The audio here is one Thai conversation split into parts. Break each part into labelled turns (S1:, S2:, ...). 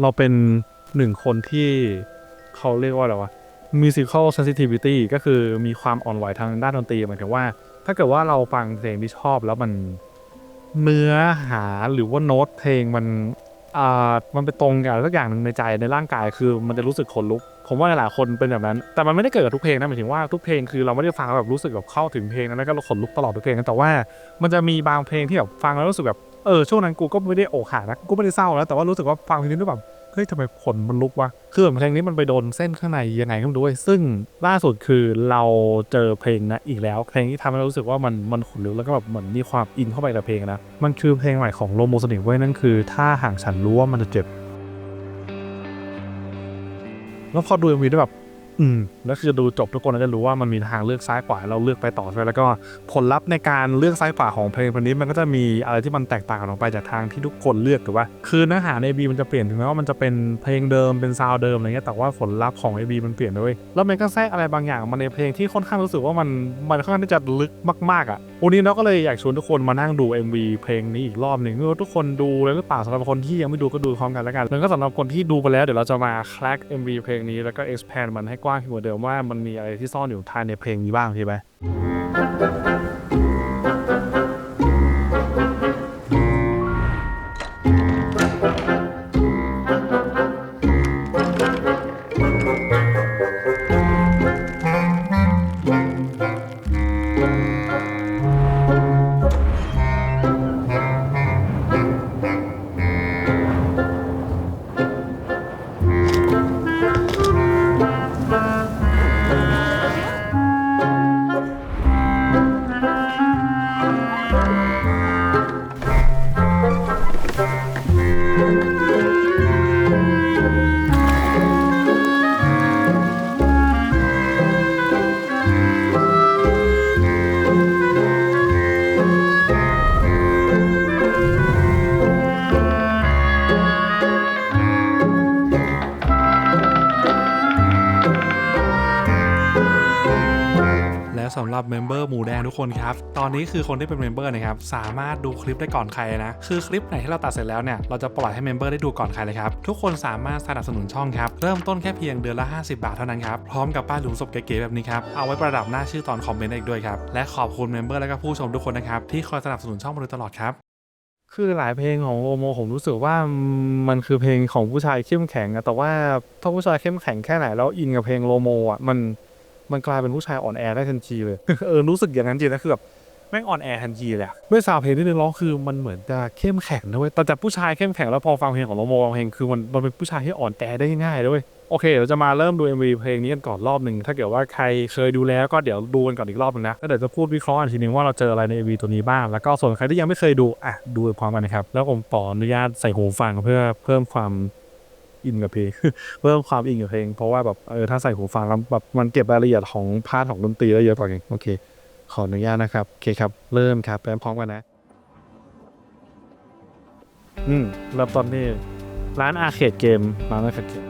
S1: เราเป็นหนึ่งคนที่เขาเรียกว่าอะไรวะ musical sensitivity ก็คือมีความอ่อนไหวทางด้านดนตรีหมายถึงว่า ถ้าเกิดว่าเราฟังเพลงที่ชอบแล้วมันเนื้อหาหรือว่าโน้ตเพลงมันอ่ามันไปตรงกับสักอย่างหนึ่งในใจในร่างกายคือมันจะรู้สึกขนลุก ผมว่าหลายคนเป็นแบบนั้น แต่มันไม่ได้เกิดกับทุกเพลงนะหมายถึงว่าทุกเพลงคือเราไม่ได้ฟังแล้วแบบรู้สึกแบบเข้าถึงเพลงนั้นแล้วก็ขนลุกตลอดทุกเพลงนะแต่ว่า มันจะมีบางเพลงที่แบบฟังแล้วรู้สึกแบบ เออช่วงนั้นกูก็ไม่ได้อกหักนะกูไม่ได้เศร้าแล้วแต่ว่ารู้สึกว่าฟังเพลงนี้แล้วแบบเฮ้ยทำไมขนมันลุกวะคือเพลงนี้มันไปโดนเส้นข้างในยังไงก็ไม่รู้เว้ซึ่งล่าสุดคือเราเจอเพลงนะอีกแล้ว เพลงที่ทำให้เรารู้สึกว่ามันมันขนลุกแล้วก็แบบเหมือนมีความอินเข้าไปกับเพลงนะมันคือเพลงใหม่ของโลโมสนิกเว้ยนั่นคือ ถ้าห่างฉันรู้ว่ามันจะเจ็บแล้วพอดู MV ด้วยแบบ อืมแล้วคือดูจบทุกคนจะรู้ว่ามันมีทางเลือกซ้ายขวาเราเลือกไปต่อใช่ไหมแล้วก็ผลลัพธ์ในการเลือกซ้ายขวาของเพลงเพลงนี้มันก็จะมีอะไรที่มันแตกต่างออกไปจากทางที่ทุกคนเลือกถูกป่ะคือเนื้อหาใน MV มันจะเปลี่ยนถึงแม้ว่ามันจะเป็นเพลงเดิมเป็นซาวด์เดิมอะไรเงี้ยแต่ว่าผลลัพธ์ของ MV มันเปลี่ยนด้วยแล้วมันก็แทรกอะไรบางอย่างมาในเพลงที่ค่อนข้างรู้สึกว่ามันมันค่อนข้างที่จะลึกมากๆอะวันนี้เราก็เลยอยากชวนทุกคนมานั่งดู MV เพลงนี้อีกรอบหนึ่งไม่ว่าทุกคนดูแล้วหรือเปล่าสำหรับคนที่ยังไม่ดูก็ดูพร้อมกันแล้วกันแล้วก็สำหรับคนที่ดูไปแล้วเดี๋ยวเราจะมาแคลก MV เพลงนี้แล้วก็ expand มันให้กว้างขึ้นกว่าเดิมว่ามันมีอะไรที่ซ่อนอยู่ภายในเพลงนี้บ้างใช่ไหม ทุกคนครับ ตอนนี้คือคนที่เป็นเมมเบอร์นะครับ สามารถดูคลิปได้ก่อนใครนะ คือคลิปไหนที่เราตัดเสร็จแล้วเนี่ย เราจะปล่อยให้เมมเบอร์ได้ดูก่อนใครเลยครับ ทุกคนสามารถสนับสนุนช่องครับ เริ่มต้นแค่เพียงเดือนละ 50 บาทเท่านั้นครับ พร้อมกับป้ายหลุมศพเก๋ๆแบบนี้ครับ เอาไว้ประดับหน้าชื่อตอนคอมเมนต์อีกด้วยครับ และขอบคุณเมมเบอร์และก็ผู้ชมทุกคนนะครับที่คอยสนับสนุนช่องมาโดยตลอดครับคือหลายเพลงของโอโมผมรู้สึกว่ามันคือเพลงของผู้ชายเข้มแข็งอะแต่ว่าถ้าผู้ชายเข้มแข็งแค่ไหนแล้วอินกับเพลงโลโมอะมัน มันกลายเป็นผู้ชายอ่อนแอได้ทันทีเลย เออรู้สึกอย่างนั้นจริงนะคือแบบแม่งอ่อนแอทันทีเลยด้วยซาวเพลงที่นึงร้องคือมันเหมือนจะเข้มแข็งนะเว้ยแต่จากผู้ชายเข้มแข็งแล้วพอฟังเพลงของโลโมบางเพลงคือมันมันเป็นผู้ชายที่อ่อนแอได้ง่ายๆด้วยโอเคเดี๋ยวจะมาเริ่มดู MV เพลงนี้กันก่อนรอบหนึ่งถ้าเกิดว่าใครเคยดูแล้วก็เดี๋ยวดูกันก่อนอีกรอบหนึงนะแล้วเดี๋ยวจะพูดวิเคราะห์อีกทีนึงว่าเราเจออะไรใน MV ตัวนี้บ้างแล้วก็ส่วนใครที่ยังไม่เคยดูอะดูพร้อมกันนะครับแล้วผมขออนุญาตใส่หูฟังเพื่อเพิ่มความ อินกับเพลงเพิ่มความอินกับเพลง เพราะว่าแบบเออถ้าใส่หูฟังแล้วแบบมันเก็บรายละเอียดของพาร์ทของดนตรีได้เยอะกว่าไงโอเค ขออนุญาตนะครับโอเคครับ เริ่มครับไปพร้อมกันนะ อืมเริ่มต้นที่ร้านอาร์เคดเกมร้านอาร์เคดเกม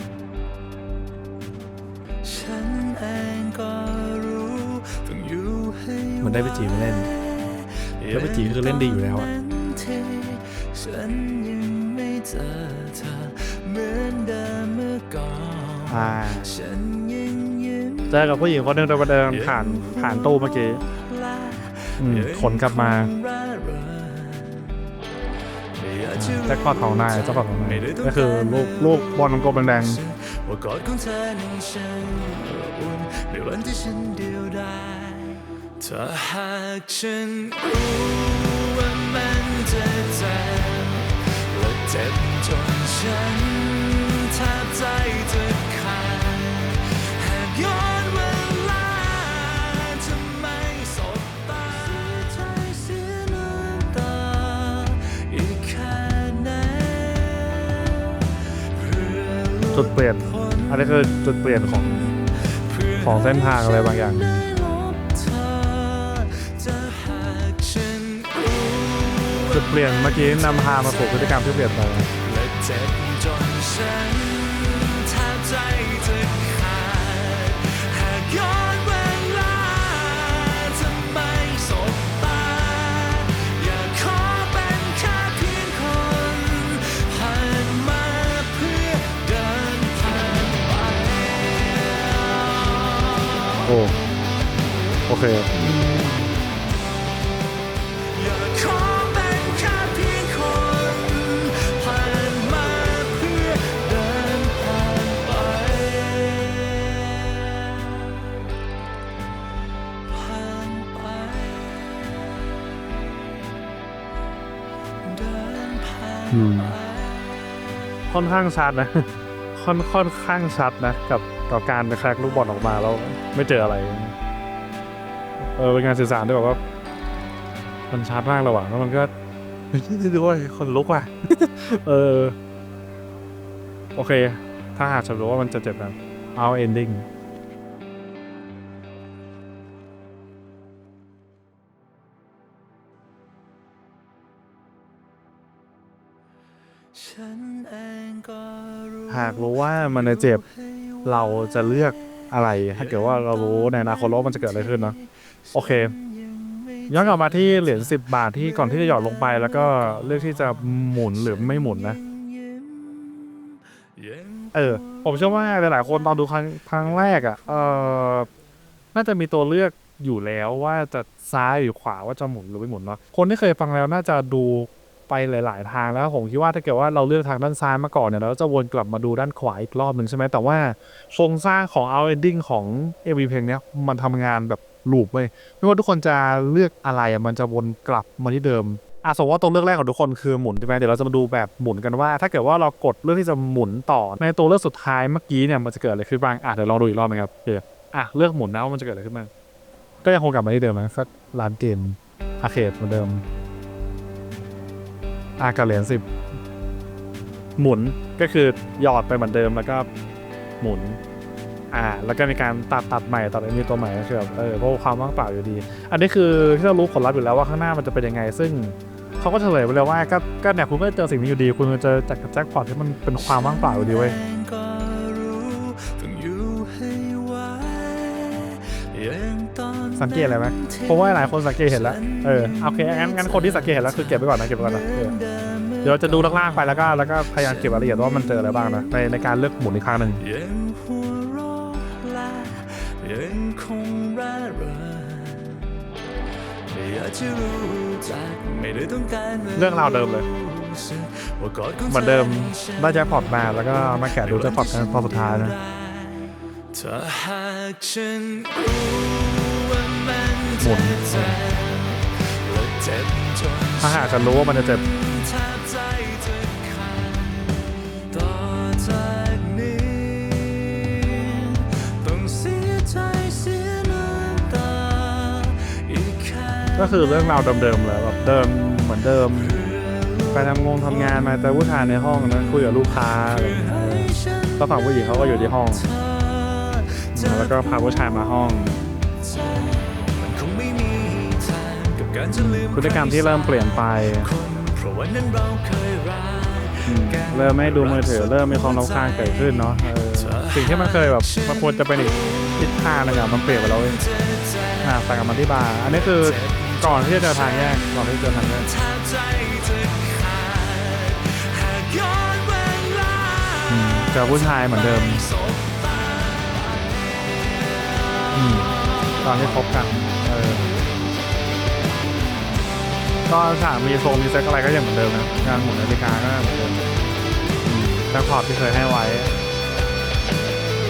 S2: ฉันเองก็รู้ต้องอยู่ให้
S1: มันได้ไปจีบไม่เล่นแล้วไปจีบคือเล่นดีอยู่แล้วอะ
S2: ที่ฉันยังไม่เจอเธอ อก่อน
S1: อ่า
S2: ฉันยังยิ้ม
S1: เจอกับผู้หญิงคนหนึ่งเดินเดินผ่านผ่านตู้เมื่อกี้
S2: และ
S1: อืมขนกลับมา
S2: ร่าเริงอยากจะ
S1: แจ็คพอตของนายเจ้าของนาย
S2: ไม่ได้ต้อง
S1: ก็คือลูกลูกบอลกลมๆแดง
S2: ว่ากอดของเธอนั้นฉันอุ่นในวันที่ฉันเดียวดายถ้าหากฉันรู้ว่ามันจะเจ็บและเจ็บจนฉัน จุดเป
S1: ลี่ยน อันนี้คือจุดเปลี่ยนของของเส้นทางอะไรบางอย่าง
S2: จุ
S1: ดเปลี่ยนเมื่อกี้นำพามาสู่พฤติกรรมที่เปลี่ยนไป โอเค
S2: ค่อน
S1: ข้างชัดนะ ค่อนค่อนข้างชัดนะ กับกับการแครกลูกบอลออกมาแล้วไม่เจออะไร ออเป็นงานสื่อสารด้วยแบบว่ามันชัดมากเลยว่ะแล้วมันก็เฮ้ยด้วยคนลุกว่ะ เออ โอเค ถ้าหากฉันรู้ว่ามันจะเจ็บนะเอาเอนดิ้ง
S2: ฉันเองก็รู้
S1: หากรู้ว่ามันจะเจ็บ เราจะเลือกอะไร ถ้าเกิดว่าเรารู้ในอนาคตว่ามันจะเกิดอะไรขึ้นเนาะ โอเค ย้อนกลับมาที่เหรียญ10 บาทที่ก่อนที่จะหยอดลงไป แล้วก็เลือกที่จะหมุนหรือไม่หมุนนะ เออ ผมเชื่อว่าหลายๆคนตอนดูครั้งครั้งแรกอะ่ะ เออน่าจะมีตัวเลือกอยู่แล้วว่าจะซ้ายหรือขวาว่าจะหมุนหรือไม่หมุนเนาะ คนที่เคยฟังแล้วน่าจะดูไปหลาย ๆ ทางแล้วผมคิดว่าถ้าเกิดว่าเราเลือกทางด้านซ้ายมาก่อนเนี่ยเราจะวนกลับมาดูด้านขวาอีกรอบหนึ่งใช่ไหมแต่ว่าโครงสร้างของ out ending ของ MV เพลงเนี้ยมันทำงานแบบ ลูปเว้ยไม่ว่าทุกคนจะเลือกอะไรมันจะวนกลับมาที่เดิมอะสมมติว่าตัวเลือกแรกของทุกคนคือหมุนใช่ไหมเดี๋ยวเราจะมาดูแบบหมุนกันว่า ถ้าเกิดว่าเรากดเลือกที่จะหมุนต่อ ในตัวเลือกสุดท้ายเมื่อกี้เนี่ยมันจะเกิดอะไรขึ้นบ้างอะเดี๋ยวลองดูอีกรอบไหมครับโอเคอะเลือกหมุนนะว่ามันจะเกิดอะไรขึ้นบ้างก็ยังคงกลับมาที่เดิมนะสักร้านเกมอาเคดเหมือนเดิมอะกับเหรียญสิบหมุนก็คือหยอดไปเหมือนเดิมแล้วก็หมุน อ่าแล้วก็มีการตัดตัดใหม่ตัดมีตัวใหม่ก็คือแบบเออเพราะความว่างเปล่าอยู่ดี อันนี้คือที่เรารู้ผลลัพธ์อยู่แล้วว่าข้างหน้ามันจะเป็นยังไง ซึ่งเขาก็เฉลยไปเลยว่าก็ก็เนี่ยคุณก็เจอสิ่งนี้อยู่ดี คุณจะจอจากแจ็คพอตที่มันเป็นความว่างเปล่าอยู่ดีเว้ยสังเกตอะไรไหมเพราะว่าหลายคนสังเกตเห็นแล้ว เออโอเคงั้นงั้นคนที่สังเกตเห็นแล้วคือเก็บไว้ก่อนนะเก็บไว้ก่อนนะเออเดี๋ยวเราจะดูล่างๆไปแล้วก็แล้วก็พยายามเก็บรายละเอียดว่ามันเจออะไรบ้างนะในในการเลือกหมุนอีกครั้งหนึ่ง
S2: คงร่าเริงไม่อยากจะรู้จักไม่ได้ต้องการ
S1: เรื่องราวเดิมเลย
S2: สึกว่ากอดของ
S1: เหมือนเดิม
S2: ธอ
S1: ได้แจ็คพอตมาแล้วก็มาแกะดูแจ็คพอตกันพอสุดท้ายนะ
S2: ถ้าหากฉันรู้ว่ามัน
S1: หมุน
S2: จะเจ็บและเจ็บจน
S1: ถ้าหากจะรู้ว่ามันจะเจ็บ
S2: แทบ ก็คื
S1: อเรื่องราวเดิมๆเลยแบบเดิมเหมือนเดิมไปทำงงทำงานมาแต่ผู้ชายในห้องนะคุยกับลูกค้าอะไรอย่างเงี้ยแล้วฝั่งผู้หญิงเขาก็อยู่ที่ห้อง แล้วก็พาผู้ชายมาห้องพฤติกรรมที่เริ่มเปลี่ยนไป
S2: เริ่
S1: มไม่ดูมือถือเริ่มมีความรำคาญเกิดขึ้นเนาะสิ่งที่มันเคยแบบมันควรจะเป็นอีกทิศทางหนึงอะมันเปลี่ยนไปแล้วเว้ยอ่าใส่กับมันที่บาร์อันนี้คือ ก่อนที่จะเจอทางแยกก่อนที่จะเจอทางแยก
S2: แทบใจจะขาดหากย้อนเวลา
S1: อืมเจอผู้ชายเหมือนเดิมอืมตอนที่คบกันเออก็ฉากมีโซมีเซ็กอะไรก็ยังเหมือนเดิมนะงานหมุนนาฬิกาก็เหมือนเดิมอืมแจ็คพอตที่เคยให้ไว้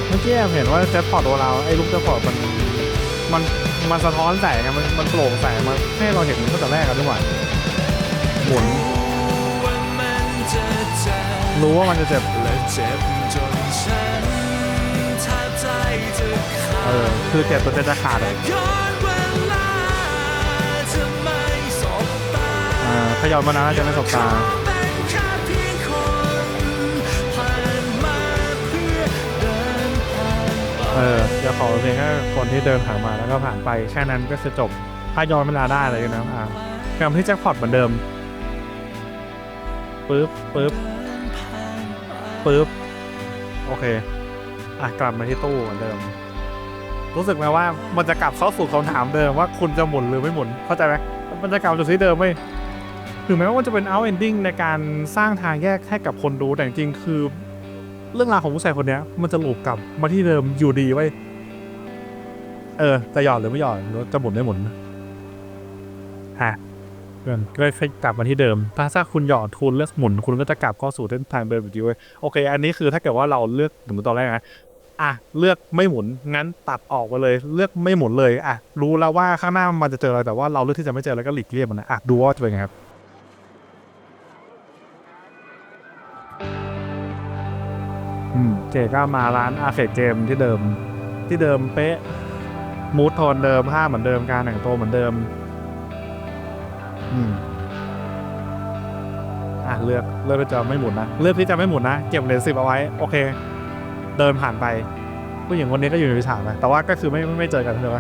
S1: เมื่อกี้แอบเห็นว่าแจ็คพอตตัวเราไอ้ลูกแจ็คพอตมันมัน มันสะท้อนแสงไงมันมันโปร่งแสงมันให้เราเห็นตั้งแต่แรกกันด้วยว่าหมุน
S2: ว่ามันจะเจ็บ
S1: รู้ว่ามันจะเจ็บ
S2: และเจ็บจนฉันแทบใจจะขา
S1: เออ
S2: ด
S1: คือเจ็บจนจะขาดอะ
S2: ย้อนเวลาจะไม่สบตา
S1: อ่าถ้าย้อนมานะจะไม่สบตา
S2: เอ
S1: อจะขอเพียงแค่คนที่เดินผ่านมาแล้วก็ผ่านไปแค่นั้นก็คือจบ ถ้าย้อนเวลาได้เลยนะอ่าพยายามที่แจ็คพอตเหมือนเดิมปึ๊บปึ๊บปึ๊บโอเคอะกลับมาที่ตู้เหมือนเดิม รู้สึกไหมว่ามันจะกลับเข้าสู่คำถามเดิมว่าคุณจะหมุนหรือไม่หมุนเข้าใจไหมมันจะกลับจุดที่เดิมไหมถึงแม้ว่ามันจะเป็น out ending ในการสร้างทางแยกให้กับคนดูแต่จริงคือ เรื่องราวของผู้ชายคนนี้มันจะหลูกกลับมาที่เดิมอยู่ดีไว้เออ จะหยอดหรือไม่หยอดหรือจะหมุนไม่หมุนฮะเพื่อนก็เลยกลับมาที่เดิม ถ้าถ้าคุณหยอดคุณเลือกหมุนคุณก็จะกลับเข้าสู่เส้นทางเดิมแบบนี้เว้ยโอเค อันนี้คือถ้าเกิดว่าเราเลือกสมมติตอนแรกนะอะเลือกไม่หมุนงั้นตัดออกไปเลย เลือกไม่หมุนเลยอะรู้แล้วว่าข้างหน้ามันจะเจออะไรแต่ว่าเราเลือกที่จะไม่เจอแล้วก็หลีกเลี่ยงมันนะอะดูว่าจะเป็นไงครับ เจก็มาร้านอาเฟกเกมที่เดิมที่เดิมเป๊ะมูทโทนเดิมผ้าเหมือนเดิมการแต่งตัวเหมือนเดิม อืมอะเลือกเลือกที่จะไม่หมุนนะเลือกที่จะไม่หมุนนะเก็บเหรียญสิบเอาไว้ โอเค เดินผ่านไป ผู้หญิงคนนี้ก็อยู่ในวิสานะแต่ว่าก็คือไม่ไม่ไม่เจอกันใช่ไหม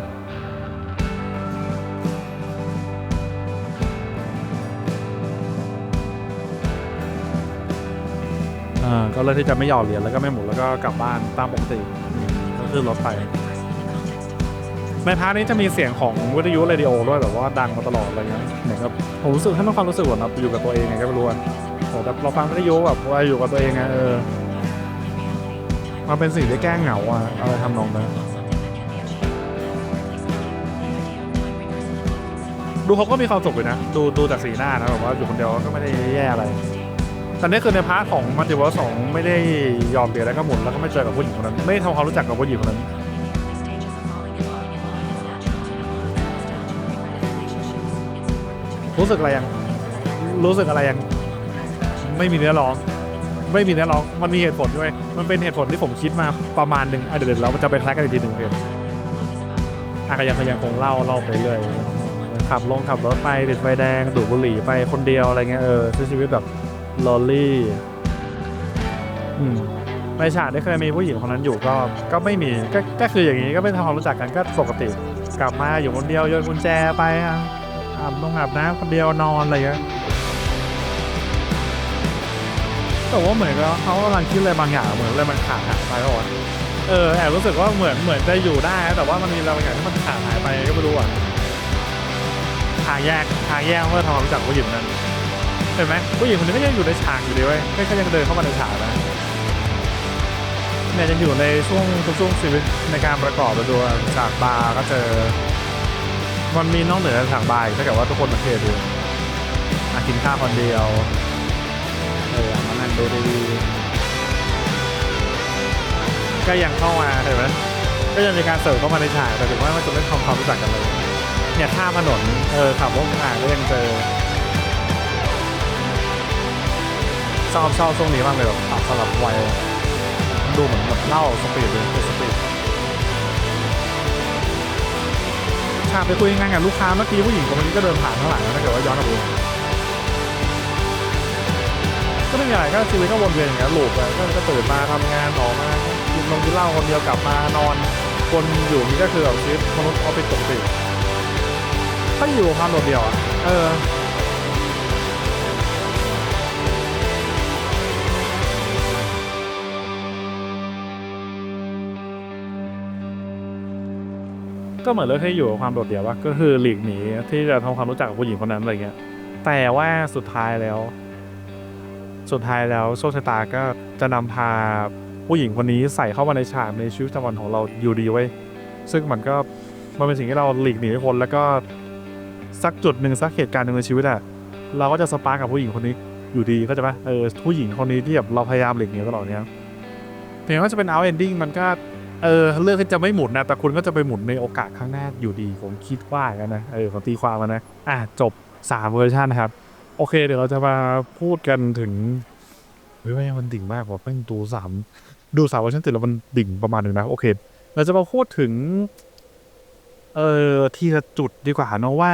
S1: ก็เลือกที่จะไม่หยอดเหรียญแล้วก็ไม่หมุนแล้วก็กลับบ้านตามปกติก็คือรถไป ในพาร์ทนี้จะมีเสียงของวิทยุเรดิโอด้วยแบบว่าดังมาตลอดอะไรเงี้ยเหมือนกับผมรู้สึกให้มันความรู้สึกเหมือนแบบอยู่กับตัวเองไงก็ไม่รู้อะแต่เราฟังวิทยุแบบว่าอยู่กับตัวเองไงเออมันเป็นสิ่งที่แก้เหงาอะอะไรทำนองนั้นดูเขาก็มีความสุขเลยนะ ดูดูจากสีหน้านะแบบว่าอยู่คนเดียวก็ไม่ได้แย่อะไร แต่นี่คือในพาร์ทของมัลติเวิร์สองไม่ได้ยอมเปลี่ยนแล้วก็หมุนแล้วก็ไม่เจอกับผู้หญิงคนนั้น ไม่ทำความรู้จักกับผู้หญิงคนนั้น รู้สึกอะไรยัง รู้สึกอะไรยัง ไม่มีเนื้อร้อง ไม่มีเนื้อร้อง มันมีเหตุผลด้วย มันเป็นเหตุผลที่ผมคิดมาประมาณหนึ่งอะเดี๋ยวเราจะไปแคลกกันอีกทีหนึ่งเพื่อนอะก็ยังยังคงเล่าเล่าไปเรื่อยขับลงขับรถไปติดไฟแดงดูดบุหรี่ไปคนเดียวอะไรเงี้ยเออใช้ชีวิตแบบ ลอลี่อืมในฉากที่เคยมีผู้หญิงคนนั้นอยู่ก็ก็ไม่มีก็ก็คืออย่างนี้ก็ไม่ทำความรู้จักกันก็ปกติ กลับมาอยู่คนเดียวโยนกุญแจไปอะอาบน้ำอาบน้ำคนเดียวนอนอะไรเงี้ยแต่ว่าเหมือนกับเขากำลังคิดอะไรบางอย่างเหมือนอะไรมันขาดหายไปก็วะเออแอบรู้สึกว่าเหมือนเหมือนจะอยู่ได้แต่ว่ามันมีอะไรบางอย่างที่มันขาดหายไปก็ไม่รู้อะทางแยกทางแยกเมื่อทำความรู้จักผู้หญิงนั้น เห็นไหมผู้หญิงคนนี้ก็ยังอยู่ในฉากอยู่ดีเว้ยก็ก็ยังเดินเข้ามาในฉากนะเนี่ยยังอยู่ในช่วงทุกช่วงชีวิตในการประกอบไปดูฉากบาร์ก็เจอ มันมีนอกเหนือจากทางบายถ้าเกิดว่าทุกคนมาเทดูมากินข้าวคนเดียวเออมานั่งดูทีวีก็ยังเข้ามาเห็นไหมก็ยังมีการเสิร์ฟเข้ามาในฉากแต่ถึงว่ามันจะไม่ทำความรู้จักกันเลย เนี่ยข้ามถนนเออขับรถผ่านก็ยังเจอ ชอบชอบช่วงนี้มากเลยแบบปรับสลับวัยดูเหมือนแบบเล่าสปีดเลยเป็นสปีดฉากไปคุยงานกับลูกค้าเมื่อกี้ผู้หญิงคนนี้ก็เดินผ่านข้างหลังนะถ้าเกิดว่าย้อนกลับไปก็ไม่มีอะไรก็ชีวิตก็วนเวียนอย่างเงี้ยลูปไปก็ก็ตื่นมาทำงานออกมากินนมกินเหล้าคนเดียวกลับมานอนคนอยู่นี่ก็คือแบบชีวิตมนุษย์ออฟฟิศปกติถ้าอยู่ความโดดเดี่ยวอะเออ ก็เหมือนเลือกให้อยู่กับความโดดเดี่ยวว่าก็คือหลีกหนีที่จะทำความรู้จักกับผู้หญิงคนนั้นอะไรเงี้ยแต่ว่าสุดท้ายแล้ว สุดท้ายแล้วโชคชะตาก็จะนำพาผู้หญิงคนนี้ใส่เข้ามาในฉากในชีวิตประจำวันของเราอยู่ดีไว้ซึ่งมันก็มันเป็นสิ่งที่เราหลีกหนีไม่พ้นแล้วก็สักจุดหนึ่งสักเหตุการณ์หนึ่งในชีวิตอะเราก็จะสปาร์กับผู้หญิงคนนี้อยู่ดีเข้าใจปะเออผู้หญิงคนนี้ที่แบบเราพยายามหลีกหนีตลอดเนี้ยเพียงว่าจะเป็น out ending มันก็ เออเลือกที่จะไม่หมุนนะแต่คุณก็จะไปหมุนในโอกาสข้างหน้าอยู่ดีผมคิดว่าอย่างนั้นนะเออผมตีความมานะอะจบสามเวอร์ชันนะครับ โอเค เดี๋ยวเราจะมาพูดกันถึงเฮ้ยว่ามันดิ่งมากว่าเพิ่งดูสามดูสามเวอร์ชันติดแล้วมันดิ่งประมาณหนึ่งนะโอเค เราจะมาพูดถึง เออทีละจุดดีกว่าเนอะว่า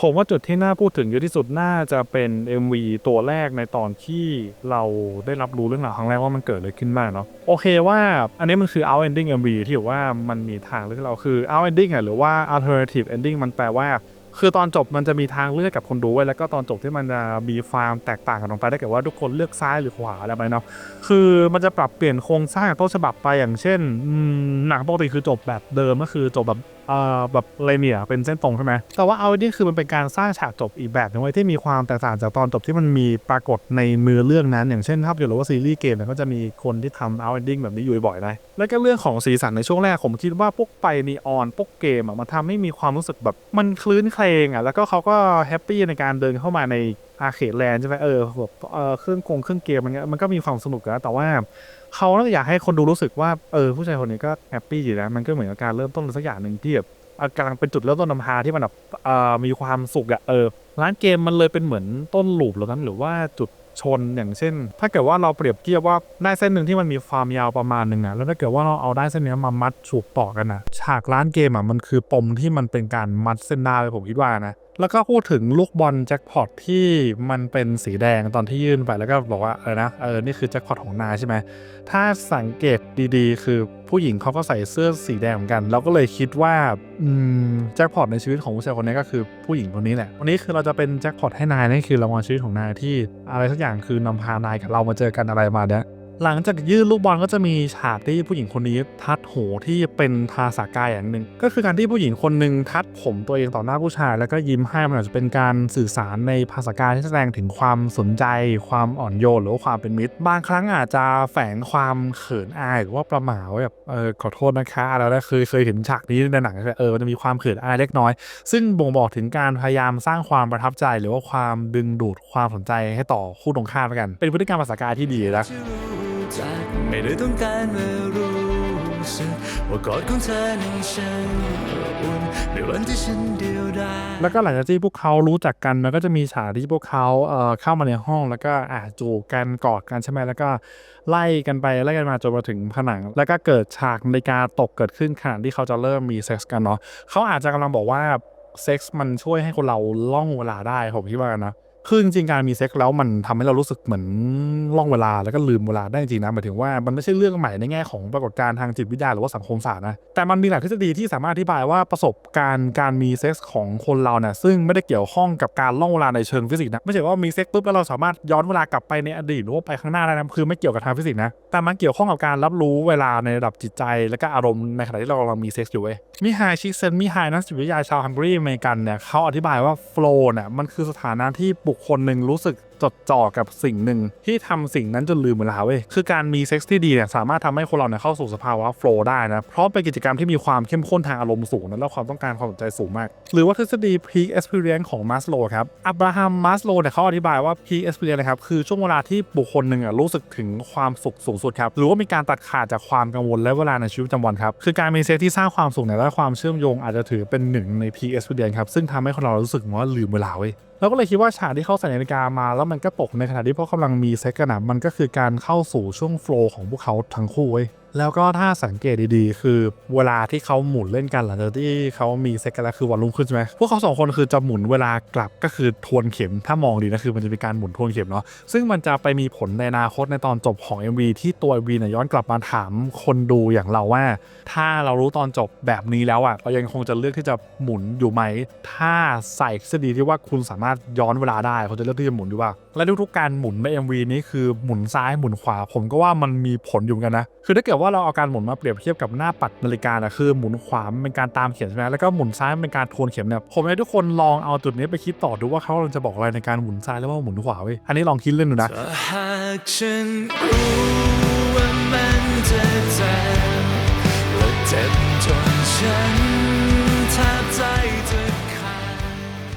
S1: ผมว่าจุดที่น่าพูดถึงเยอะที่สุดน่าจะเป็น MV ตัวแรกในตอนที่เราได้รับรู้เรื่องราวครั้งแรกว่ามันเกิดอะไรขึ้นบ้างเนาะโอเคว่าอันนี้มันคือ out ending MV ที่แบบว่ามันมีทางเลือกให้เราคือ out ending หรือว่า alternative ending มันแปลว่าคือตอนจบมันจะมีทางเลือกกับคนดูไว้แล้วก็ตอนจบที่มันจะมีความแตกต่างกันออกไปได้เกิดว่าทุกคนเลือกซ้ายหรือขวาอะไรไปเนาะคือมันจะปรับเปลี่ยนโครงสร้างต้นฉบับไปอย่างเช่นหนังปกติคือจบแบบเดิมก็คือจบแบบ เอ่อแบบเลเนียเป็นเส้นตรงใช่ไหมแต่ว่าเอานี่คือมันเป็นการสร้างฉากจบอีกแบบหนึงไว้ที่มีความแตกต่างจากตอนจบที่มันมีปรากฏในมือเรื่องนั้น อย่างเช่นภาพยนตร์หรือว่าซีรีส์เกมเนี่ยก็จะมีคนที่ทำเอาเอนดิ้งแบบนี้อยู่บ่อยๆนะแล้วก็เรื่องของสีสันในช่วงแรกผมคิดว่าพวกไฟนีออนพวกเกมอะมันทำให้มีความรู้สึกแบบมันคลื้นเครงอะแล้วก็เขาก็แฮปปี้ในการเดินเข้ามาในอาเคดแลนใช่ไหมเออแบบเออเครื่องกงเครื่องเกมมันก็มันก็มีความสนุกนะแต่ว่า เขาน่าจะอยากให้คนดูรู้สึกว่าเออผู้ชายคนนี้ก็แฮปปี้อยู่นะมันก็เหมือนกับการเริ่มต้นสักอย่างหนึ่งที่แบบกำลังเป็นจุดเริ่มต้นนำพาที่มันแบบเอ่อมีความสุขอะเออร้านเกมมันเลยเป็นเหมือนต้นหลูปแล้วนั้นหรือว่าจุดชนอย่างเช่น ถ้าเกิดว่าเราเปรียบเทียบว่าได้เส้นหนึ่งที่มันมีความยาวประมาณหนึ่งอะแล้วถ้าเกิดว่าเราเอาได้เส้นนี้มามัดฉูกต่อกันอะฉากร้านเกมอะมันคือปมที่มันเป็นการมัดเส้นได้เลยผมคิดว่านะ แล้วก็พูดถึงลูกบอลแจ็คพอตที่มันเป็นสีแดงตอนที่ยื่นไปแล้วก็บอกว่าเออนะเออนี่คือแจ็คพอตของนายใช่ไหมถ้าสังเกตดีๆ คือผู้หญิงเขาก็ใส่เสื้อสีแดงเหมือนกัน เราก็เลยคิดว่าอืมแจ็คพอตในชีวิตของผู้ชายคนนี้ก็คือผู้หญิงคนนี้แหละวันนี้คือเราจะเป็นแจ็คพอตให้นายนั่คือรางวัลชีวิตของนายที่อะไรสักอย่างคือนำพานายกับเรามาเจอกันอะไรมาเนี้ย หลังจากยื่นลูกบอลก็จะมีฉากที่ผู้หญิงคนนี้ทัดหูที่เป็นภาษากายอย่างหนึ่ง ก็คือการที่ผู้หญิงคนหนึ่งทัดผมตัวเองต่อหน้าผู้ชาย แล้วก็ยิ้มให้มันอาจจะเป็นการสื่อสารในภาษากายที่แสดงถึงความสนใจ ความอ่อนโยนหรือว่าความเป็นมิตร บางครั้งอาจจะแฝงความเขินอายหรือว่าประหม่าแบบเออขอโทษนะคะอะไรแล้วเคยเคยเห็นฉากนี้ในหนังเออมันจะมีความเขินอายเล็กน้อย ซึ่งบ่งบอกถึงการพยายามสร้างความประทับใจ หรือว่าความดึงดูดความสนใจให้ต่อคู่ตรงข้ามกัน เป็นพฤติกรรมภาษากายที่ดีนะ
S3: ไม่ได้ต้องการมารู้สึกว่ากอดของเธอนั้นฉันอุ่นในวันที่ฉันเดียวดาย
S1: แล้วก็หลังจากที่พวกเขารู้จักกันมันก็จะมีฉากที่พวกเขาเอ่อเข้ามาในห้องแล้วก็อะจูบกันกอดกันใช่ไหมแล้วก็ไล่กันไปไล่กันมาจนมาถึงผนัง แล้วก็เกิดฉากนาฬิกาตกเกิดขึ้นขณะที่เขาจะเริ่มมีเซ็กส์กันเนาะเขาอาจจะกำลังบอกว่าเซ็กส์มันช่วยให้คนเราล่องเวลาได้ผมคิดว่านะ คือจริงๆการมีเซ็กส์แล้วมันทำให้เรารู้สึกเหมือนล่องเวลาแล้วก็ลืมเวลาได้จริงๆนะหมายถึงว่ามันไม่ใช่เรื่องใหม่ในแง่ของปรากฏการณ์ทางจิตวิทยาหรือว่าสังคมศาสตร์นะแต่มันมีหลักทฤษฎีที่สามารถอธิบายว่าประสบการณ์การมีเซ็กส์ของคนเราเนี่ยซึ่งไม่ได้เกี่ยวข้องกับการล่องเวลาในเชิงฟิสิกส์นะไม่ใช่ว่ามีเซ็กส์ปุ๊บแล้วเราสามารถย้อนเวลากลับไปในอดีตหรือว่าไปข้างหน้าได้นะคือไม่เกี่ยวกับทางฟิสิกส์นะแต่มันเกี่ยวข้องกับการรับรู้เวลาในระดับจิตใจ และก็อารมณ์ในขณะที่เรากำลังมีเซ็กส์อยู่เว้ยมิฮชิเซนมิฮนักจิตวิทยาชาวฮังการีอเมริกันเนี่ยเขาอธิบายว่าโฟล์เนี่ยมันคือสถานะที่บุคคลหนึ่งรู้สึกจดจ่อกับสิ่งหนึ่งที่ทำสิ่งนั้นจนลืมเวลาเว้ยคือการมีเซ็กส์ที่ดีเนี่ยสามารถทำให้คนเราเนี่ยเข้าสู่สภาวะโฟล์ได้นะ เพราะเป็นกิจกรรมที่มีความเข้มข้นทางอารมณ์สูงนะและความต้องการความสนใจสูงมาก หรือว่าทฤษฎี peak experience ของมาสโลครับอับราฮัมมาสโลเนี่ยเขาอธิบายว่า peak experience นะครับคือช่วงเวลาที่บุคคลหนึ่งอะรู้สึกถึงความสุขสูงสุดครับหรือว่ามีการตัดขาดจากความกังวลและเวลาในชีวิตประจำวันครับคือการมีเซ็กส์ที่สร้างความสุขเนี่ยและความเชื่อมโยงอาจจะถือเป็นหนึ่งใน peak experience ครับซึ่งทำให้คนเรารู้สึกว่าลืมเวลาเว้ยเราก็เลยคิดว่าฉากที่เขาใส่นาฬิกามาแล้วมันก็ตกในขณะที่พวกกำลังมีเซ็กกันนะมันก็คือการเข้าสู่ช่วงโฟล์ของพวกเขาทั้งคู่เว้ย แล้วก็ถ้าสังเกตดีๆ คือเวลาที่เขาหมุนเล่นกันหลังจากที่เขามีเซ็กกันแล้วคือวันรุ่งขึ้นใช่ไหมพวกเขาสองคนคือจะหมุนเวลากลับก็คือทวนเข็ม ถ้ามองดีนะคือมันจะมีการหมุนทวนเข็มเนาะซึ่งมันจะไปมีผลในอนาคตในตอนจบของ MV ที่ตัว MV เนี่ยย้อนกลับมาถามคนดูอย่างเราว่า ถ้าเรารู้ตอนจบแบบนี้แล้วอะเรายังคงจะเลือกที่จะหมุนอยู่ไหม ถ้าใส่ทฤษฎีที่ว่าคุณสามารถย้อนเวลาได้คุณจะเลือกที่จะหมุนอยู่ว่าและทุกๆการหมุนใน MV นี้คือหมุนซ้ายหมุนขวา ผมก็ว่ามันมีผลอยู่กันนะคือถ้าเกิดว่าเราเอาการหมุนมาเปรียบเทียบกับหน้าปัดนาฬิกานะคือหมุนขวามันเป็นการตามเข็มใช่ไหมแล้วก็หมุนซ้ายมันเป็นการทวนเข็มเนี่ยผมให้ทุกคนลองเอาจุดนี้ไปคิดต่อดูว่าเขากำลังจะบอกอะไรในการหมุนซ้ายแล้วว่าหมุนขวาเว้ยอันนี้ลองคิดเล่นดูนะ
S3: ถ้าหากฉันรู้ว่ามันจะเจ็บและเจ็บจนฉันแทบใจจะขาด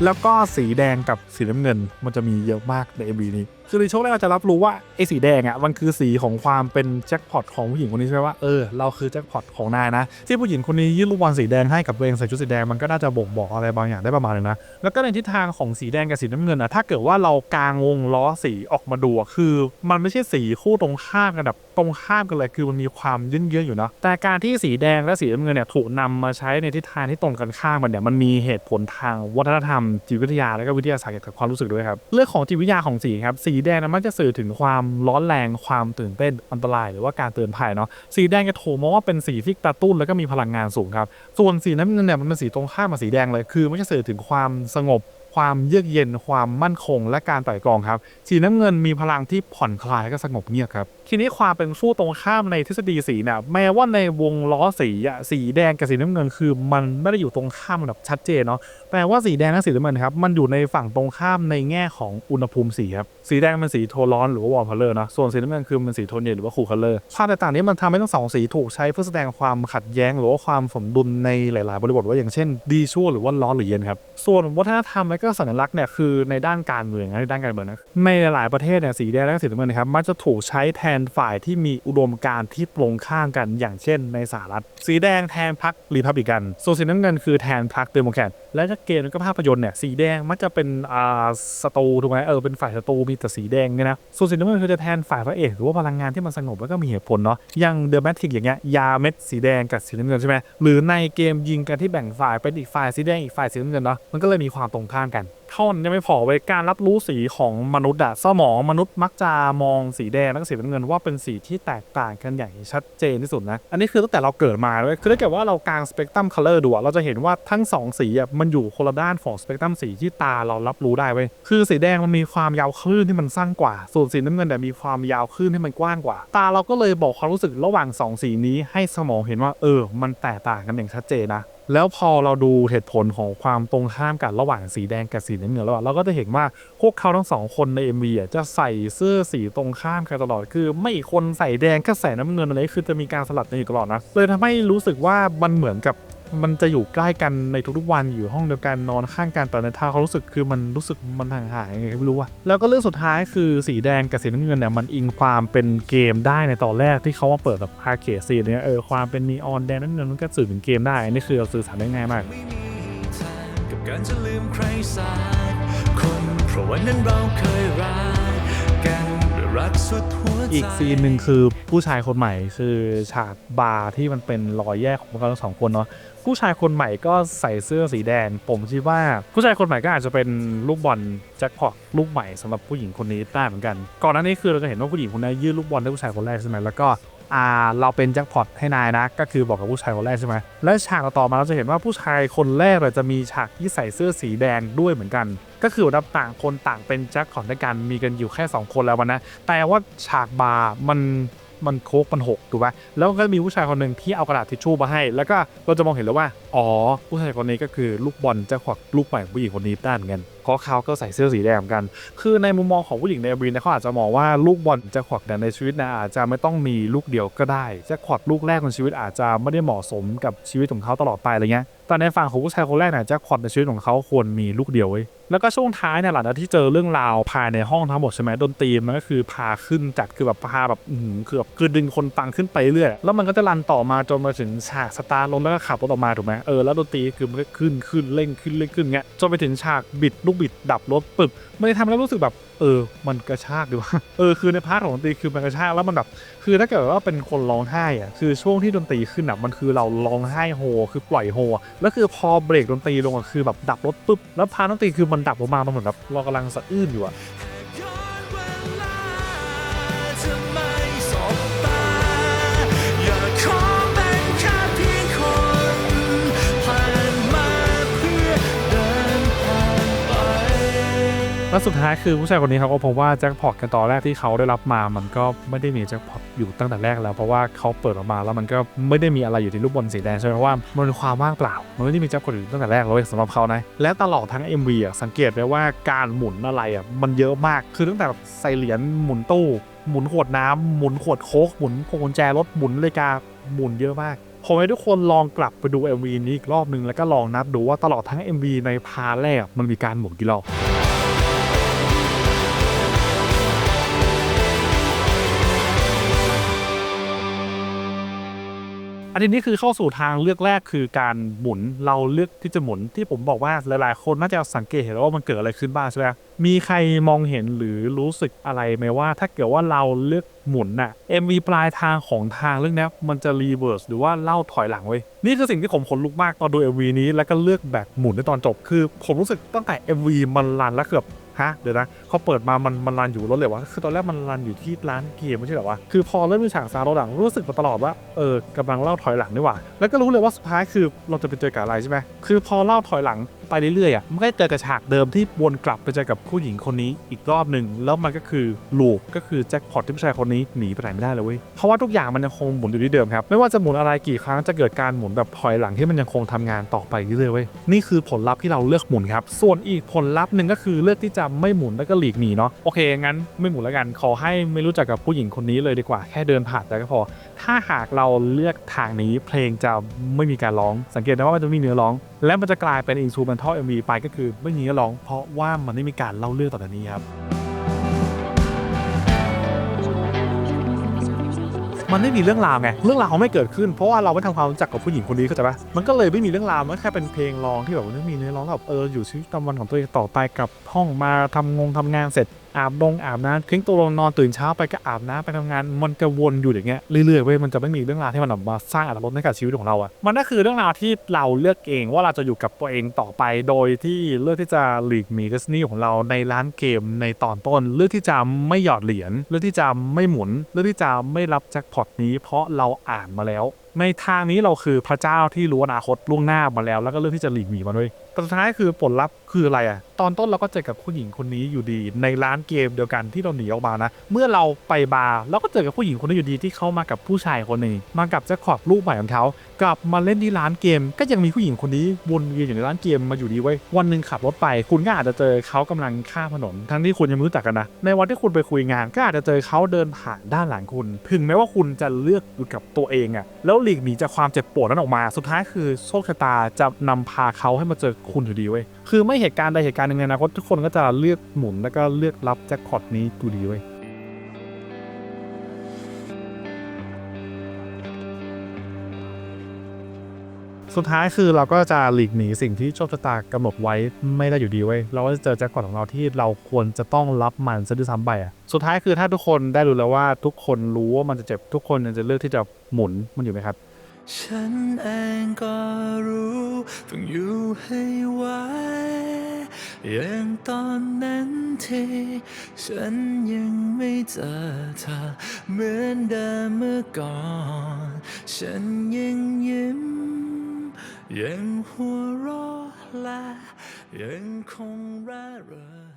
S1: แล้วก็สีแดงกับสีน้ำเงินมันจะมีเยอะมากใน MV นี้ คือในช่วงแรกเราจะรับรู้ว่าไอ้สีแดงอะมันคือสีของความเป็นแจ็คพอตของผู้หญิงคนนี้ใช่ไหมว่าเออเราคือแจ็คพอตของนายนะที่ผู้หญิงคนนี้ยื่นลูกบอลสีแดงให้กับตัวเองใส่ชุดสีแดงมันก็น่าจะบ่งบอกอะไรบางอย่างได้ประมาณนึงนะแล้วก็ในทิศทางของสีแดงกับสีน้ำเงินอะถ้าเกิดว่าเรากางวงล้อสีออกมาดูคือ มันไม่ใช่สีคู่ตรงข้ามกันแบบตรงข้ามกันเลยคือมันมีความเยื้ออยู่นะแต่การที่สีแดงและสีน้ำเงินเนี่ยถูกนำมาใช้ในทิศทางที่ตรงกันข้ามกันเนี่ยมันมีเหตุผลทางวัฒนธรรมจิตวิทยาและก็วิทยาศาสตร์เกี่ยวกับความรู้สึกด้วยครับเรื่องของจิตวิทยาของสีครับสีแดงนะมันจะสื่อถึงความร้อนแรงความตื่นเต้นอันตรายหรือว่าการเตือนภัยเนาะสีแดงจะถูกมองว่าเป็นสีที่กระตุ้นแล้วก็มีพลังงานสูงครับ ส่วนสีน้ำเงินเนี่ยมันเป็นสีตรงข้ามกับสีแดงเลยคือมันจะสื่อถึงความสงบความเยือกเย็น ความมั่นคง และการต่อยกองครับ สีน้ำเงินมีพลังที่ผ่อนคลายและก็สงบเงียบครับ ทีนี้ความเป็นสู้ตรงข้ามในทฤษฎีสีเนี่ยแม้ว่าในวงล้อสีอะสีแดงกับสีน้ำเงินคือ มันไม่ได้อยู่ตรงข้ามแบบชัดเจนเนาะ แปลว่าสีแดงและสีน้ำเงินครับ มันอยู่ในฝั่งตรงข้ามในแง่ของอุณหภูมิสีครับ สีแดงเป็นสีโทนร้อนหรือว่าวอร์มคัลเลอร์นะ ส่วนสีน้ำเงินคือมันสีโทนเย็นหรือว่าคูลคัลเลอร์ความแตกต่างนี้มันทำให้ทั้งสองสีถูกใช้เพื่อแสดงความขัดแย้งหรือว่าความสมดุลในหลาย ๆ บริบทว่าอย่างเช่น ดีชั่วหรือว่าร้อนหรือเย็นครับ ส่วนวัฒนธรรมและก็สัญลักษณ์เนี่ยคือในด้านการเมืองในด้านการเมืองนะในหลายประเทศเนี่ยสีแดงและสีน้ำเงินนะครับมักจะถูกใช้แทนฝ่ายที่มีอุดมการณ์ที่ตรงข้ามกันอย่างเช่น ในสหรัฐ สีแดงแทนพรรครีพับลิกันส่วนสีน้ำเงินคือแทนพรรคเดโมแครตและเกมแล้วก็ภาพยนตร์เนี่ยสีแดงมักจะเป็นอ่าศัตรูถูกไหมเออเป็นฝ่ายศัตรูมีแต่สีแดงเนี่ยนะส่วนสีน้ำเงินคือจะแทนฝ่ายพระเอกหรือว่าพลังงานที่มันสงบแล้วก็มีเหตุผลเนาะอย่างเดอะแมทริกอย่างเงี้ยยาเม็ดสีแดงกับสีน้ำเงินใช่ไหมหรือในเกมยิงกันที่แบ่งฝ่ายเป็นอีกฝ่ายสีแดงอีกฝ่ายสีน้ำเงินเนาะมันก็เลยมีความตรงข้ามกัน เท่านั้นยังไม่พอไว้การรับรู้สีของมนุษย์อะสมองมนุษย์มักจะมองสีแดงและสีน้ำเงินว่าเป็นสีที่แตกต่างกันอย่างชัดเจนที่สุดนะ อันนี้คือตั้งแต่เราเกิดมาเลยคือถ้าเกิดว่าเรากางสเปกตรัมคัลเลอร์ดูเราจะเห็นว่าทั้งสองสีอะมันอยู่คนละด้านของสเปกตรัมสีที่ตาเรารับรู้ได้เว้ยคือสีแดงมันมีความยาวคลื่นที่มันสั้นกว่า ส่วนสีน้ำเงินเนี่มีความยาวคลื่นที่มันกว้างกว่า ตาเราก็เลยบอกความรู้สึกระหว่างสองสีนี้ให้สมองเห็นว่าเออ มันแตกต่างกันอย่างชัดเจนนะ แล้วพอเราดูเหตุผลของความตรงข้ามกันระหว่างสีแดงกับสีน้ำเงินแล้วเราก็จะเห็นว่าพวกเขาทั้งสองคนใน MV อะจะใส่เสื้อสีตรงข้ามกันตลอดคือ ไม่คนใส่แดงก็ใส่น้ำเงินอะไรคือจะมีการสลับกันอยู่ตลอดนะเลยทำให้รู้สึกว่ามันเหมือนกับ มันจะอยู่ใกล้กันในทุกๆวันอยู่ห้องเดียวกันนอนข้างกันแต่ในท่าเขารู้สึกคือมันรู้สึกมันห่างๆยังไงไม่รู้อะแล้วก็เรื่องสุดท้ายคือสีแดงกับสีน้ำเงินเนี่ยมันอิงความเป็นเกมได้ในตอนแรกที่เขามาเปิดแบบอาร์เคดซีเนี่ยเออความเป็นนีออนแดงน้ำเงินมันก็สื่อถึงเกมได้อันนี่คือเราสื่อสารได้ง่ายมาก
S3: กับการจะลืมใครสักคนเพราะวันนั้นเราเคยรัก
S1: อีกซีนหนึ่งคือผู้ชายคนใหม่คือฉากบาร์ที่มันเป็นรอยแยกของพวกเขาทั้งสองคนเนาะผู้ชายคนใหม่ก็ใส่เสื้อสีแดง ผมคิดว่าผู้ชายคนใหม่ก็อาจจะเป็นลูกบอลแจ็คพอตลูกใหม่สำหรับผู้หญิงคนนี้ได้เหมือนกัน ก่อนหน้านี้คือเราจะเห็นว่าผู้หญิงคนนี้ยื่นลูกบอลให้ผู้ชายคนแรกใช่ไหมแล้วก็ อ่าเราเป็นแจ็คพอตให้นายนะ ก็คือบอกกับผู้ชายคนแรกใช่ไหมและฉากต่อมาเราจะเห็นว่าผู้ชายคนแรกเราจะมีฉากที่ใส่เสื้อสีแดงด้วยเหมือนกัน ก็คือรับต่างคนต่างเป็นแจ็คพอตด้วยกันมีกันอยู่แค่ 2 คนแล้ววันนะแต่ว่าฉากบาร์มัน มันโคกมันหกถูกปะแล้วก็มีผู้ชายคนหนึ่งที่เอากระดาษทิชชู่มาให้ แล้วก็เราจะมองเห็นแล้วว่า อ๋อ ผู้ชายคนนี้ก็คือลูกบอลแจ็คพอตลูกใหม่ผู้หญิงคนนี้ได้เหมือนกันเพราะเขาก็ใส่เสื้อสีแดงเหมือนกัน คือในมุมมองของผู้หญิงในบรีนเขาอาจจะมองว่าลูกบอลแจ็คพอตเนี่ยในชีวิตนะอาจจะไม่ต้องมีลูกเดียวก็ได้แจ็คพอตลูกแรกของชีวิตอาจจะไม่ได้เหมาะสมกับชีวิตของเขาตลอดไปอะไรเงี้ยแต่ในฝั่งของผู้ชายคนแรกนี่ยแจ็คพอตในชีวิตของเขาควรมีลูกเดียวเว้ย แล้วก็ช่วงท้ายเนี่ยหลังจากที่เจอเรื่องราวภายในห้องทั้งหมดใช่ไหมดนตรีมันก็คือพาขึ้นจัดคือแบบพาแบบอืมคือแบบคือดึงคนฟังขึ้นไปเรื่อยแล้วมันก็จะรันต่อมาจนมาถึงฉากสตาร์ลงแล้วก็ขับรถออกมาถูกไหมเออแล้วดนตรีคือมันก็ขึ้นขึ้นเร่งขึ้นเร่งขึ้นเงี้ยจนไปถึงฉากบิดลูกบิดดับรถปึบมันเลยทำให้รู้สึกแบบเออ มันกระชากดีว่าเออ คือในพาร์ทของดนตรีคือมันกระชากแล้วมันแบบ คือถ้าเกิดว่าเป็นคนร้องไห้อะคือช่วงที่ดนตรีขึ้นอะมันคือเราร้องไห้โฮ คือปล่อยโฮ แล้วคือพอเบรกดนตรีลงอะคือแบบดับรถปุ๊บ แล้วพาร์ทดนตรีคือมันดับผมมามันเหมือนแบบเรากำลังสะอื้นอยู่อะ
S3: แล้
S1: วสุดท้ายคือผู้ชายคนนี้เขาก็พบว่าแจ็คพอตกันตอนแรกที่เขาได้รับมา มันก็ไม่ได้มีแจ็คพอตอยู่ตั้งแต่แรกแล้ว เพราะว่าเขาเปิดออกมาแล้วมันก็ไม่ได้มีอะไรอยู่ที่ลูกบอลสีแดงใช่ไหมเพราะว่ามันเป็นความว่างเปล่า มันไม่ได้มีแจ็คพอตอยู่ตั้งแต่แรกเลยสำหรับเขานะ และตลอดทั้ง MV อะสังเกตได้ว่าการหมุนอะไรอะมันเยอะมาก คือตั้งแต่ใส่เหรียญหมุนตู้ หมุนขวดน้ำหมุนขวดโค้กหมุนพวงกุญแจรถหมุนนาฬิกาหมุนเยอะมากผมให้ทุกคนลองกลับไปดู MV นี้อีกรอบนึงแล้วก็ลองนับดูว่าตลอดทั้ง MV ในพาร์ทแรกมันมีการหมุนกี่รอบ อันนี้คือเข้าสู่ทางเลือกแรกคือการหมุนเราเลือกที่จะหมุนที่ผมบอกว่าหลายๆ คนน่าจะสังเกตเห็นว่ามันเกิดอะไรขึ้นบ้างใช่ไหมมีใครมองเห็นหรือรู้สึกอะไรไหมว่า ถ้าเกิดว่าเราเลือกหมุนน่ะ MV ปลายทางของทางเรื่องนี้มันจะรีเวิร์สหรือว่าเล่าถอยหลังไว้ยนี่คือสิ่งที่ผมขนลุกมากตอนดู MV นี้แล้วก็เลือกแบบหมุนในตอนจบคือ ผมรู้สึกตั้งแต่ MV มันรันแล้วคือบ ฮะเดี๋ยวนะเขาเปิดมามันมันรันอยู่รถเลยวะคือตอนแรกมันรันอยู่ที่ร้านเกมไม่ใช่เหรอวะคือพอเริ่มมีฉากซาโรหลังรู้สึกมาตลอดว่าเออกำลังเล่าถอยหลังนี่หว่าแล้วก็รู้เลยว่าสุดท้ายคือเราจะไปเจอกับอะไรใช่ไหมคือพอเล่าถอยหลัง ไปเรื่อยๆอะมันก็จะเจอกับฉากเดิมที่วนกลับไปเจอกับผู้หญิงคนนี้อีกรอบหนึ่งแล้วมันก็คือลูปก็คือแจ็คพอตที่ผู้ชายคนนี้หนีไปไหนไม่ได้เลยเว้ยเพราะว่าทุกอย่างมันยังคงหมุนอยู่ที่เดิมครับไม่ว่าจะหมุนอะไรกี่ครั้งจะเกิดการหมุนแบบถอยหลังที่มันยังคงทำงานต่อไปเรื่อยๆเว้ยนี่คือผลลัพธ์ที่เราเลือกหมุนครับส่วนอีกผลลัพธ์หนึ่งก็คือเลือกที่จะไม่หมุนแล้วก็หลีกหนีเนาะโอเคงั้นไม่หมุนแล้วกันขอให้ไม่รู้จักกับผู้หญิงคนนี้เลยดีกว่าแค่เดินผ่านแต่ก็พอ ถ้าหากเราเลือกทางนี้เพลงจะไม่มีการร้องสังเกตนะว่ามันจะมีเนื้อร้อง และมันจะกลายเป็นอินสตูเมนทัลเอ็มวีไปก็คือไม่มีเนื้อร้อง เพราะว่ามันไม่มีการเล่าเรื่องต่อจากนี้ครับ มันไม่มีเรื่องราวไง เรื่องราวไม่เกิดขึ้นเพราะว่าเราไม่ทำความรู้จักกับผู้หญิงคนนี้เข้าใจปะมันก็เลยไม่มีเรื่องราว มันแค่เป็นเพลงร้องที่แบบว่าไม่มีเนื้อร้องแบบเอออยู่ชีวิตประจำวันของตัวเองต่อไปกับห้องมาทำงงทำงานเสร็จอาบนงอาบน้ำทิ้งตัวลงนอนตื่นเช้าไปก็อาบน้ำไปทำงาน มันจะวนอยู่อย่างเงี้ยเรื่อยๆเว้ยมันจะไม่มีเรื่องราวที่มันแบบมาสร้างอรรถรสให้กับชีวิตของเราอะมันก็คือเรื่องราวที่เราเลือกเองว่าเราจะอยู่กับตัวเองต่อไป โดยที่เลือกที่จะหลีกหนีดิสนีย์ของเราในร้านเกมในตอนต้น เลือกที่จะไม่หยอดเหรียญเลือกที่จะไม่หมุน เลือกที่จะไม่รับแจ็คพอตนี้ เพราะเราอ่านมาแล้วในทางนี้เราคือพระเจ้าที่รู้อนาคตล่วงหน้ามาแล้ว แล้วก็เลือกที่จะหลีกหนีมันด้วยแต่สุดท้ายคือผลลัพธ์คืออะไรอะตอนต้นเราก็เจอกับผู้หญิงคนนี้อยู่ดี ในร้านเกมเดียวกันที่เราหนีออกมานะ เมื่อเราไปบาร์เราก็เจอกับผู้หญิงคนนี้อยู่ดีที่เข้ามากับผู้ชายคนหนึ่งมากับแจ็คพอตลูกใหม่ของเขากลับมาเล่นที่ร้านเกม ก็ยังมีผู้หญิงคนนี้วนเวียนอยู่ในร้านเกมมาอยู่ดีไว้วันหนึ่งขับรถไป คุณก็อาจจะเจอเขากำลังข้ามถนน ทั้งที่คุณยังไม่รู้จักกันนะ ในวันที่คุณไปคุยงาน ก็อาจจะเจอเขาเดินผ่านด้านหลังคุณ ถึงแม้ว่าคุณจะเลือกอยู่กับตัวเองอะแล้วหลีกหนีจากความเจ็บปวดนั้นออกมา สุดท้ายคือโชคชะตาจะนำพาเขาให้มาเจอคุณอยู่ดีเว้ย คือไม่เหตุการณ์ใดเหตุการณ์หนึ่งในอนาคตทุกคนก็จะเลือกหมุนแล้วก็เลือกรับแจ็คพอตนี้อยู่ดีเว้ยสุดท้ายคือเราก็จะหลีกหนีสิ่งที่โชคชะตากำหนดไว้ไม่ได้อยู่ดีเว้ยเราก็จะเจอแจ็คพอตของเราที่เราควรจะต้องรับมันซะด้วยซ้ำไปอะสุดท้ายคือถ้าทุกคนได้รู้แล้วว่าทุกคนรู้ว่ามันจะเจ็บทุกคนจะเลือกที่จะ หมุนมันอยู่ไหมครับ
S3: ฉันเองก็รู้ต้องอยู่ให้ไหวอย่างตอนนั้นที่ฉันยังไม่เจอเธอเหมือนเดิมเมื่อก่อน ฉันยังยิ้ม ยังหัวเราะและยังคงร่าเริง